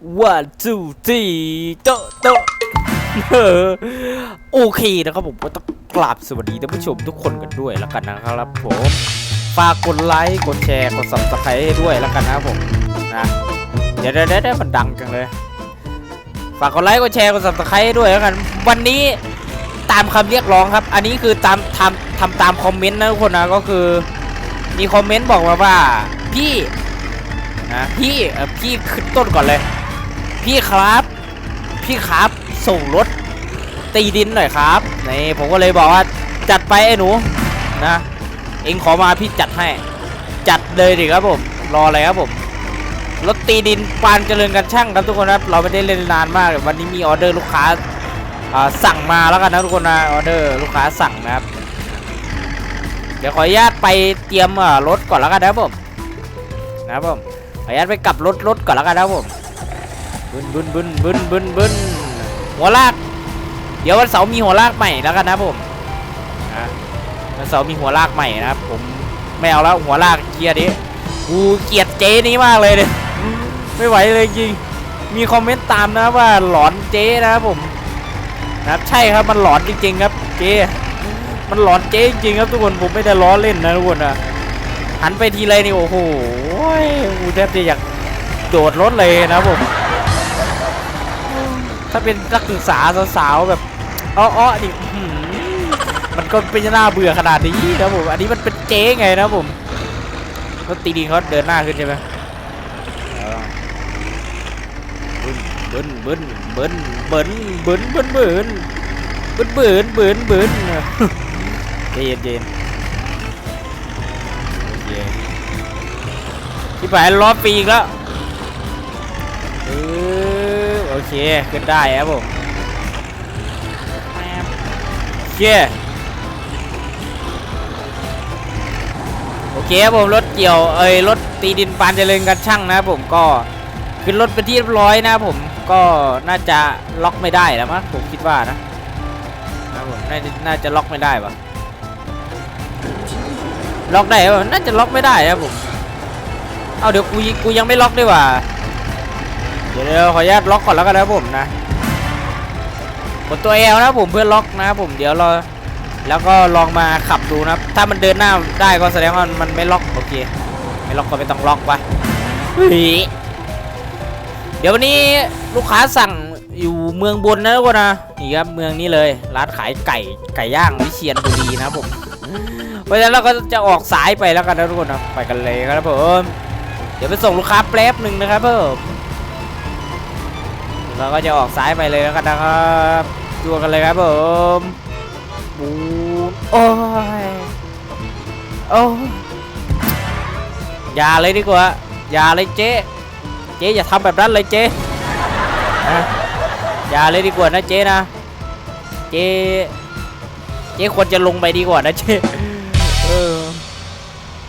one two three โตะโตะเออโอเคนะครับผมก็ต้องกราบสวัสดีท่านผู้ชมทุกคนกันด้วยแล้วกันนะครับผมฝากกดไลค์กดแชร์กด subscribe ให้ด้วยแล้วกันนะครับผมนะเดี๋ยวเดี๋ยวเดี๋ยวมันดังจังเลย ฝากกดไลค์กดแชร์กด subscribe ให้ด้วยแล้วกัน วันนี้ตามคำเรียกร้องครับ อันนี้คือตามทำทำตามคอมเมนต์นะทุกคนนะก็คือ มีคอมเมนต์บอกมาว่าพี่นะพี่พี่ขึ้นต้นก่อนเลย พี่ครับ พี่ครับส่งรถตีดินหน่อยครับนี่ผมก็เลยบอกว่าจัดไปไอ้หนูนะเองขอมาพี่จัดให้ จัดเลยดิครับผมรออะไรครับผมรถตีดินปานเจริญกันช่างครับทุกคนครับเราไม่ได้เล่นนานมากวันนี้มีออเดอร์ลูกค้าสั่งมาแล้วกันนะทุกคนนะออเดอร์ลูกค้าสั่งนะครับ เดี๋ยวขออนุญาตไปเตรียมรถก่อนแล้วกันนะครับผมนะครับผมขออนุญาตไปกลับรถรถก่อนแล้วกันนะครับผม บึนบึนบึนบึนบึนบึนหัวลากเดี๋ยววันเสาร์มีหัวลากใหม่แล้วกันนะผมนะวันเสาร์มีหัวลากใหม่นะครับผมไม่เอาแล้วหัวลากเกียร์นี้กูเกลียดเจ๊นี้มากเลยเนี่ยไม่ไหวเลยจริงมีคอมเมนต์ตามนะว่าหลอนเจ๊นะครับผมนะครับใช่ครับมันหลอนจริง ๆ ครับเจ๊มันหลอนเจ๊จริงๆครับทุกคนผมไม่ได้ล้อเล่นนะทุกคนนะหันไปทีไรนี่โอ้โหกูแทบจะอยากโดดรถเลยนะผม ถ้าเป็นนักศึกษาสาวๆแบบอ้อๆนี่มันก็เป็นหน้าเบื่อขนาดนี้นะผมอันนี้มันเป็นเจ๊ไงนะผมรถตีดีเขาเดินหน้าขึ้นใช่ไหมบึ้นบึ้นบึ้นบึ้นบึ้นบึ้นบึ้นบึ้นบึ้นบึ้นบึ้นบึ้นเย็นใจเย็นที่ไปล้อปีกแล้ว เออโอเคขึ้นได้ครับผมโอเคโอเคครับผมรถเกี่ยวเอ้ยรถตีดินปานเจริญกันช่างนะครับผมก็ขึ้นรถเป็นที่เรียบร้อยนะครับผมก็น่าจะล็อกไม่ได้แล้วมั้งผมคิดว่านะนะผมน่าจะน่าจะล็อกไม่ได้ปะล็อกได้ป่ะน่าจะล็อกไม่ได้ครับผมเอาเดี๋ยวกูยิกูยังไม่ล็อกด้วยว่ะ ดี๋ยวเดี๋ยวขออนุญาตล็อกก่อนแล้วกันนะผมนะกดตัวเอลนะผมเพื่อล็อกนะผมเดี๋ยวเราแล้วก็ลองมาขับดูนะครับ ถ้ามันเดินหน้าได้ก็แสดงว่ามันไม่ล็อกโอเคไม่ล็อกก็ไม่ต้องล็อกไปเฮ้ยเดี๋ยววันนี้ลูกค้าสั่งอยู่เมืองบนนะทุกคนนะนี่ครับเมืองนี้เลยร้านขายไก่ไก่ย่างวิเชียรบุรีนะผมเพราะฉะนั้นเราก็จะออกสายไปแล้วกันนะทุกคนนะไปกันเลยครับผมเดี๋ยวไปส่งลูกค้าแป๊บหนึ่งนะครับผม เราก็จะออกสายไปเลยแล้วกันนะครับดูกันเลยครับผมบูนโอ้ยโอ้ยอย่าเลยดีกว่า อย่าเลยเจ๊ เจ๊อย่าทำแบบนั้นเลยเจ๊นะอย่าเลยดีกว่านะเจ๊นะ เจ๊เจ๊ควรจะลงไปดีกว่านะเจ๊เออ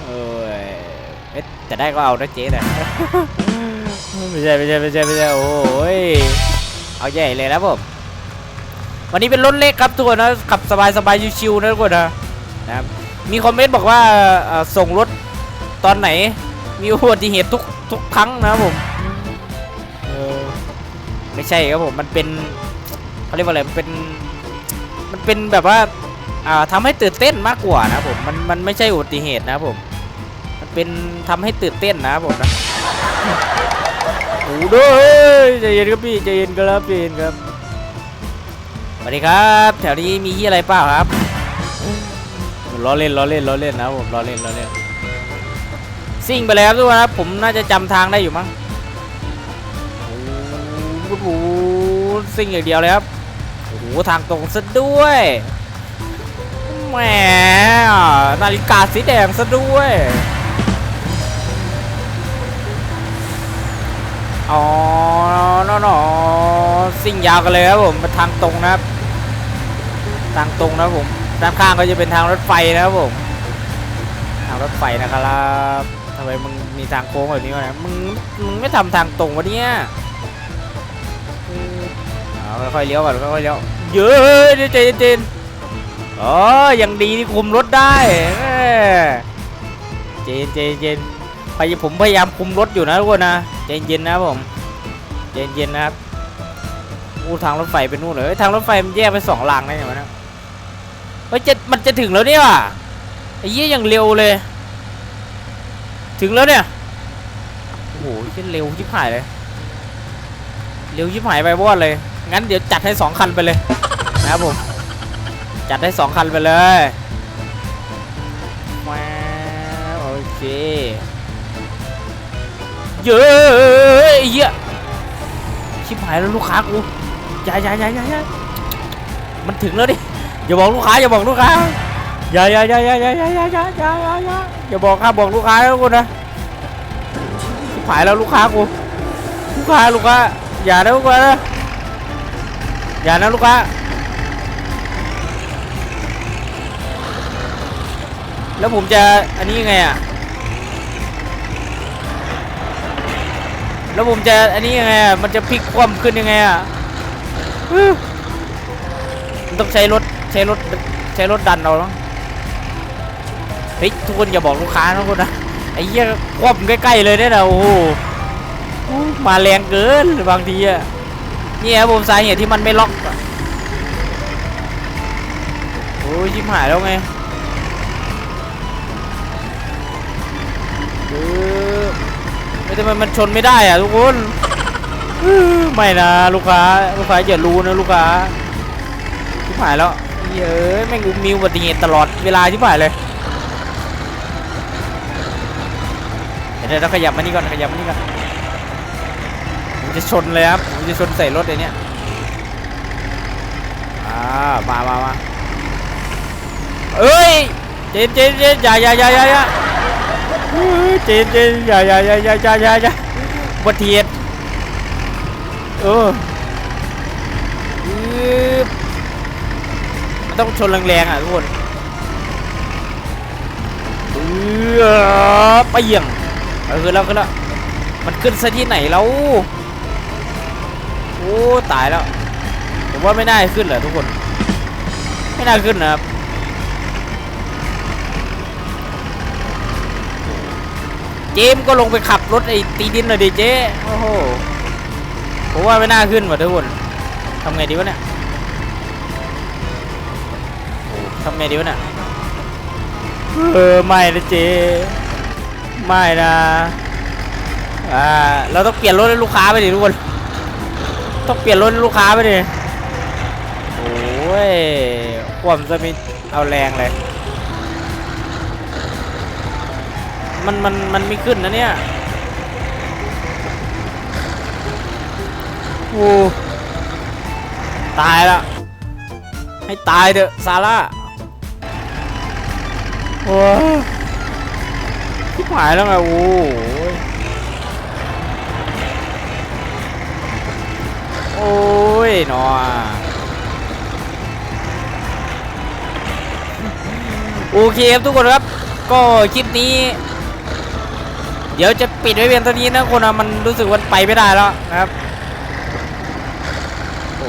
เออเอ๊ะแต่ได้ก็เอานะเจ๊นะ ไม่ใช่ไม่ใช่ไม่ใช่ไม่ใช่โอ้ยเอาใหญ่เลยนะผมวันนี้เป็นรถเล็กครับทุกคนนะขับสบายสบายชิวๆนะทุกคนนะนะครับมีคอมเมนต์บอกว่าส่งรถตอนไหน มีอุบัติเหตุทุกทุกครั้งนะผมไม่ใช่ครับผมมันเป็นเขาเรียกว่าอะไรเป็นมันเป็นแบบว่าอ่าทำให้ตื่นเต้นมากกว่านะผมมันมันไม่ใช่อุบัติเหตุนะผม มันเป็นทำให้ตื่นเต้นนะผมนะ โอ้ด้วยใจเย็นครับพี่ใจเย็นครับใจเย็นครับสวัสดีครับ แถวนี้มีที่อะไรเปล่าครับล้อเล่นล้อเล่นล้อเล่นนะผมล้อเล่นล้อเล่นซิ่งไปเลยครับทุกคนครับผมน่าจะจำทางได้อยู่มั้งโอ้โหซิ่งอย่างเดียวเลยครับโอ้โหทางตรงซะด้วยแหมนาฬิกาสีแดงซะด้วย อ๋อนอนสิ่งยาวกันเลยครับผมเป็นทางตรงนะครับทางตรงนะผมด้านข้างก็จะเป็นทางรถไฟนะครับผมทางรถไฟนะครับทำไมมึงมีทางโค้งแบบนี้วะเนี่ยมึงมึงไม่ทำทางตรงวะเนี่ยเอาค่อยๆเลี้ยวก่อนค่อยๆเลี้ยวเยอะเดี๋ยวใจนอ๋อยังดีที่คุมรถได้เจนเจนเจน พยผมพยายามคุมรถอยู่นะทุกคนนะเจนเย็นนะครับผมเย็นนะครับอู้ทางรถไฟไปนู่นเลยทางรถไฟมันแยกไปสองรางได้ไงวะเนี่ยเฮ้ยจะมันจะถึงแล้วเนี่ยว่ะไอ้เหี้ยอย่างเร็วเลย ถึงแล้วเนี่ยโอ้โหเหี้ยเร็วชิบหายเลย เร็วชิบหายไปวอดเลย งั้นเดี๋ยวจัดให้สองคันไปเลยนะครับผมจัดให้สองคันไปเลยว้าโอเค เย้ยเหี้ยชิบหายแล้วลูกค้ากูอย่าอย่าอย่าอย่าอย่ามันถึงแล้วดิอย่าบอกลูกค้าอย่าบอกลูกค้ายาอย่าอย่าอย่าอย่าอย่าอย่าอย่าอย่าอย่าอย่าอย่าบอกข้าบอกลูกค้าแล้วกูนะชิบหายแล้วลูกค้ากูลูกค้าลูกค้าอย่านะลูกค้านะอย่านะลูกค้าแล้วผมจะอันนี้ยังไงอะ แล้วผมจะอันนี้ยังไงอะมันจะพลิกคว่ำขึ้นยังไงอะมันต้องใช้รถใช้รถใช้รถดันเอาเนาะเฮ้ยทุกคนอย่าบอกลูกค้านะทุกคนนะไอ้เหี้ยคว่ำใกล้ๆเลยเนี่ยนะโอ้โหมาแรงเกินบางทีอะนี่ครับผมสาเหตุที่มันไม่ล็อกอะโอ้ยชิบหายแล้วไง ไม่ทำไมมันชนไม่ได้อะทุกคนไม่นะลูกค้าลูกค้าอย่ารู้นะลูกค้าชิบหายแล้วเย้ยแม่งมีอุบัติเหตุตลอดเวลาชิบหายเลยเดี๋ยวเราขยับมานี่ก่อนขยับมานี่ก่อนผมจะชนเลยครับผมจะชนใส่รถไอ้เนี้ยอ่ามามามาเอ้ยเจนเจนเจนอย่าอย่าอย่าอย่าอย่า เฮ้ยเจนเจนอย่าอย่าอย่าอย่าอย่าอย่าอย่าบัติเหตุเออมันต้องชนแรงๆอะทุกคนเออไปเยี่ยงเออแล้วขึ้นแล้วมันขึ้นซะที่ไหนแล้วโอ้ตายแล้วผมว่าไม่น่าขึ้นเหรอทุกคน ไม่น่าขึ้นนะครับ เจมก็ลงไปขับรถไอ้ตีดินหน่อยดิเจ๊โอ้โหผมว่าไม่น่าขึ้นว่ะทุกคนทำไงดีวะเนี่ยโอ้ทำไงดีวะเนี่ยเออไม่นะเจ๊ไม่นะอ่าเราต้องเปลี่ยนรถให้ลูกค้าไปดิทุกคนต้องเปลี่ยนรถให้ลูกค้าไปดิโอ้ยความจะมีเอาแรงเลย มันมันมันไม่ขึ้นนะเนี่ยโอ้ตายละให้ตายเถอะซาร่าโอ้ทิบหายแล้วไงโอ้โอ้ยหนอโอเคครับทุกคนครับ ก็คลิปนี้ เดี๋ยวจะปิดไว้เพียงเท่านี้นะคนอะมันรู้สึกว่าไปไม่ได้แล้วนะครับโอ้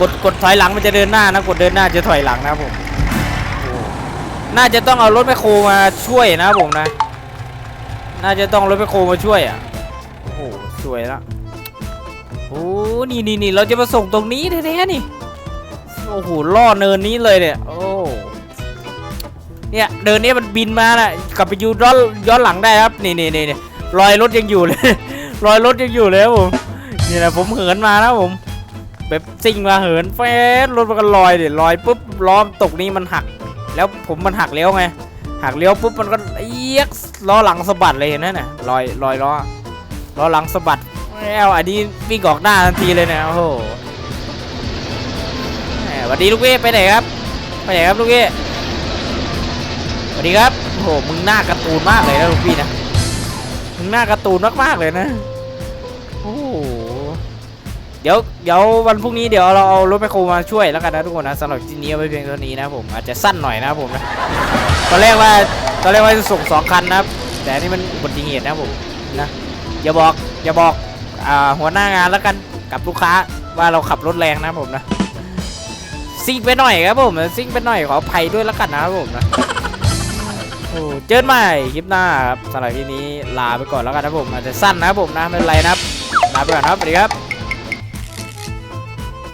กดกดถอยหลังมันจะเดินหน้านะกดเดินหน้าจะถอยหลังนะครับผมน่าจะต้องเอารถแมคโครมาช่วยนะผมนะ น่าจะต้องรถแมคโครมาช่วยอะโอ้โหสวยละโอ้นี่นี่นี่เราจะมาส่งตรงนี้แท้ๆนี่โอ้โหล่อเนินนี้เลยเนี่ยโอ้ เนี่ยเดินเนี้มันบินมาน่ะกลับไปยูย้อนย้อนหลังได้ครับนี่นี่นี่นี่รอยรถยังอยู่เลย รอยรถยังอยู่เลยครับผมนี่นะผมเหินมานะผมแบบซิ่งมาเหินแฟดรถมันก็ลอยเดี๋ยวลอยปุ๊บล้อมตกนี้มันหัก แล้วผมมันหักเลี้ยวไงหักเลี้ยวปุ๊บมันก็เอียกล้อหลังสะบัดเลยเห็นไหมน่ะลอยลอยล้อล้อหลังสะบัดแล้วอันนี้วิ่งออกหน้าทันทีเลยนี่ยโอ้โหสวัสดีลูกเว้ไปไหนครับไปไหนครับลูกเว้ วัสดีครับโอ้โหมึงหน้าการ์ตูนมากเลยนะลูกพี่นะมึงหน้าการ์ตูนมากๆเลยนะโอ้เดี๋ยวเดี๋ยววันพรุ่งนี้เดี๋ยวเราเอารถแมคโครมาช่วยแล้วกันนะทุกคนนะสำหรับที่นี้เอาไว้เพียงเท่านี้นะผมอาจจะสั้นหน่อยนะผมนะตอนแรกว่าตอนแรกว่าจะส่งสองคันนะครับแต่นี่มันอุบัติเหตุนะผมนะอย่าบอกอย่าบอกอ่าหัวหน้างานแล้วกันกับลูกค้าว่าเราขับรถแรงนะผมนะซิ่งไปหน่อยครับผมซิ่งไปหน่อยขออภัยด้วยแล้วกันนะครับผมนะ อ้เจอกันใหม่คลิปหน้าครับสำหรับที่นี้ลาไปก่อนแล้วกันนะผมอาจจะสั้นนะผมนะไม่เป็นไรนะครับลาไปก่อนครับสวัสดีครับ